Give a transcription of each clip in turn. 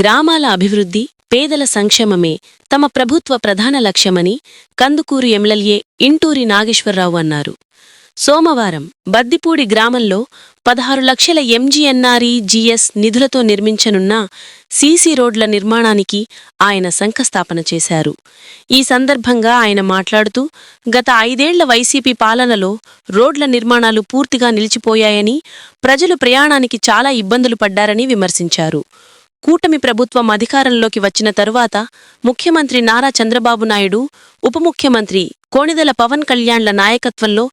గ్రామాల అభివృద్ధి పేదల సంక్షేమమే తమ ప్రభుత్వ ప్రధాన లక్ష్యమని కందుకూరు ఎమ్మెల్యే ఇంటూరి నాగేశ్వరరావు అన్నారు. సోమవారం బద్దిపూడి గ్రామంలో పదహారు లక్షల ఎంజీఎన్ఆర్ఈ జీఎస్ నిధులతో నిర్మించనున్న సీసీ రోడ్ల నిర్మాణానికి ఆయన శంఖస్థాపన చేశారు. ఈ సందర్భంగా ఆయన మాట్లాడుతూ గత ఐదేళ్ళ వైసీపీ పాలనలో రోడ్ల నిర్మాణాలు పూర్తిగా నిలిచిపోయాయని ప్రజలు ప్రయాణానికి చాలా ఇబ్బందులు పడ్డారని విమర్శించారు. కూటమి ప్రభుత్వం అధికారంలోకి వచ్చిన తరువాత ముఖ్యమంత్రి నారా చంద్రబాబు నాయుడు ఉప ముఖ్యమంత్రి కోణిదల పవన్ కళ్యాణ్ల నాయకత్వంలో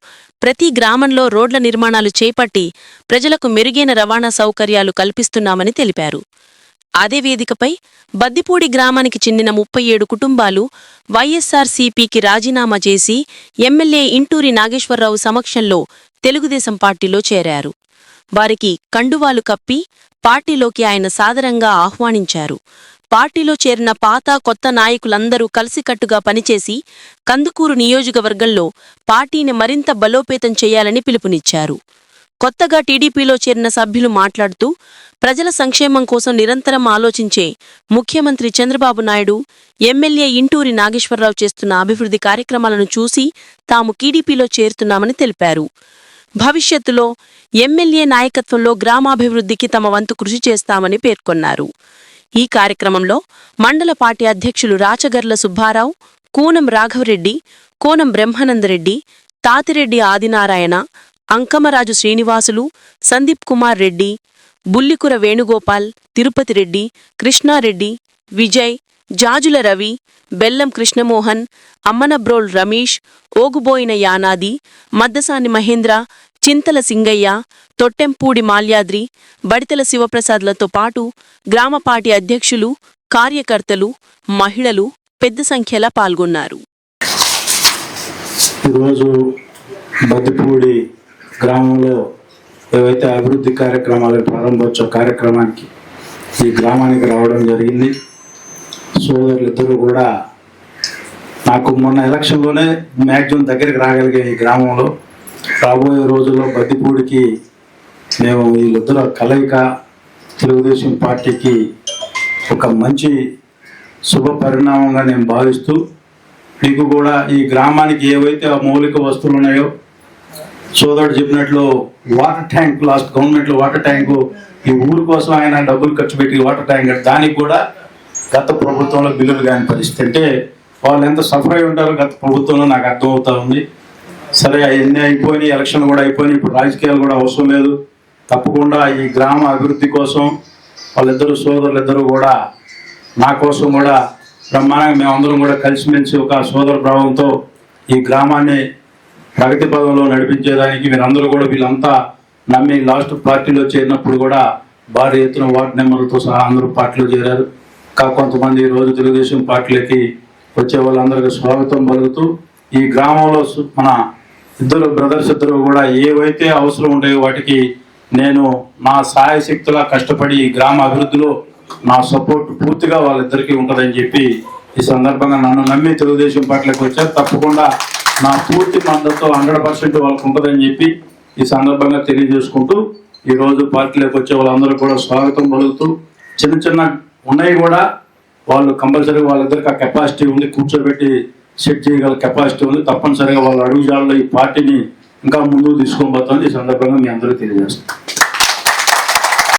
ప్రతి గ్రామంలో రోడ్ల నిర్మాణాలు చేపట్టి ప్రజలకు మెరుగైన రవాణా సౌకర్యాలు కల్పిస్తున్నామని తెలిపారు. అదే వేదికపై బద్దిపూడి గ్రామానికి చెందిన ముప్పై ఏడు కుటుంబాలు వైఎస్సార్సీపీకి రాజీనామా చేసి ఎమ్మెల్యే ఇంటూరి నాగేశ్వరరావు సమక్షంలో తెలుగుదేశం పార్టీలో చేరారు. వారికి కండువాలు కప్పి పార్టీలోకి ఆయన సాదరంగా ఆహ్వానించారు. పార్టీలో చేరిన పాత కొత్త నాయకులందరూ కలిసికట్టుగా పనిచేసి కందుకూరు నియోజకవర్గంలో పార్టీని మరింత బలోపేతం చేయాలని పిలుపునిచ్చారు. కొత్తగా టీడీపీలో చేరిన సభ్యులు మాట్లాడుతూ ప్రజల సంక్షేమం కోసం నిరంతరం ఆలోచించే ముఖ్యమంత్రి చంద్రబాబు నాయుడు ఎమ్మెల్యే ఇంటూరి నాగేశ్వరరావు చేస్తున్న అభివృద్ధి కార్యక్రమాలను చూసి తాము టీడీపీలో చేరుతున్నామని తెలిపారు. భవిష్యత్తులో ఎమ్మెల్యే నాయకత్వంలో గ్రామాభివృద్ధికి తమ వంతు కృషి చేస్తామని పేర్కొన్నారు. ఈ కార్యక్రమంలో మండల పార్టీ అధ్యక్షులు రాచగర్ల సుబ్బారావు కూనం రాఘవరెడ్డి కోనం బ్రహ్మానందరెడ్డి తాతిరెడ్డి ఆదినారాయణ అంకమరాజు శ్రీనివాసులు సందీప్ కుమార్ రెడ్డి బుల్లికుర వేణుగోపాల్ తిరుపతి రెడ్డి కృష్ణారెడ్డి విజయ్ జాజుల రవి బెల్లం కృష్ణమోహన్ అమ్మనబ్రోల్ రమేష్ ఓగుబోయిన యానాది మద్దసాని మహేంద్ర చింతల సింగయ్య తొట్టెంపూడి మాల్యాద్రి బడితల శివప్రసాద్లతో పాటు గ్రామ పార్టీ అధ్యక్షులు కార్యకర్తలు మహిళలు పెద్ద సంఖ్యలో పాల్గొన్నారు. ఈరోజు బతిపూడి గ్రామంలో ఏవైతే అభివృద్ధి కార్యక్రమాలు ప్రారంభోత్సవ కార్యక్రమానికి ఈ గ్రామానికి రావడం జరిగింది. సోదరులిద్దరూ కూడా నాకు మొన్న ఎలక్షన్లోనే మ్యాక్సిమం దగ్గరికి రాగలిగే ఈ గ్రామంలో. రాబోయే రోజుల్లో బద్దిపూడికి మేము వీళ్ళిద్దరు కలయిక తెలుగుదేశం పార్టీకి ఒక మంచి శుభ పరిణామంగా నేను భావిస్తూ మీకు కూడా ఈ గ్రామానికి ఏవైతే ఆ మౌలిక వస్తువులు ఉన్నాయో సోదరుడు చెప్పినట్లు వాటర్ ట్యాంక్ లాస్ట్ గవర్నమెంట్లో వాటర్ ట్యాంకు ఈ ఊరు కోసం ఆయన డబ్బులు ఖర్చు పెట్టి వాటర్ ట్యాంక్ దానికి కూడా గత ప్రభుత్వంలో బిల్లులు కాని పరిస్థితి. అంటే వాళ్ళు ఎంత సఫర్ అయి ఉంటారో గత ప్రభుత్వంలో నాకు అర్థమవుతా ఉంది. సరే అవన్నీ అయిపోయినాయి ఎలక్షన్ కూడా అయిపోయినాయి ఇప్పుడు రాజకీయాలు కూడా అవసరం లేదు. తప్పకుండా ఈ గ్రామ అభివృద్ధి కోసం వాళ్ళిద్దరు సోదరులు ఇద్దరు కూడా నా కోసం కూడా బ్రహ్మాండంగా మేమందరం కూడా కలిసిమెలిసి ఒక సోదర భావంతో ఈ గ్రామాన్ని ప్రగతి పదంలో నడిపించేదానికి మీరందరూ కూడా వీళ్ళంతా నమ్మి లాస్ట్ పార్టీలో చేరినప్పుడు కూడా భారీ ఎత్తున వార్డు నెంబర్లతో సహా అందరూ పార్టీలో చేరారు. కా కొంతమంది ఈ రోజు తెలుగుదేశం పార్టీలకి వచ్చే వాళ్ళందరికీ స్వాగతం పలుకుతూ ఈ గ్రామంలో మన ఇద్దరు బ్రదర్స్ ఇద్దరు కూడా ఏవైతే అవసరం ఉంటాయో వాటికి నేను నా సహాయ శక్తులా కష్టపడి గ్రామ అభివృద్ధిలో నా సపోర్ట్ పూర్తిగా వాళ్ళిద్దరికీ ఉంటుందని చెప్పి ఈ సందర్భంగా నన్ను నమ్మి తెలుగుదేశం పార్టీలకు వచ్చారు. తప్పకుండా నా పూర్తి మద్దతు హండ్రెడ్ పర్సెంట్ వాళ్ళకు ఉంటుందని చెప్పి ఈ సందర్భంగా తెలియజేసుకుంటూ ఈరోజు పార్టీలోకి వచ్చే వాళ్ళందరూ కూడా స్వాగతం పలుకుతూ చిన్న చిన్న ఉన్నాయి కూడా. వాళ్ళు కంపల్సరీ వాళ్ళిద్దరికి ఆ కెపాసిటీ ఉంది. కూర్చోబెట్టి సెట్ చేయగల కెపాసిటీ ఉంది. తప్పనిసరిగా వాళ్ళ అడుగుజాడలో ఈ పార్టీని ఇంకా ముందుకు తీసుకోబోతుంది ఈ సందర్భంగా మీ అందరూ తెలియజేస్తాను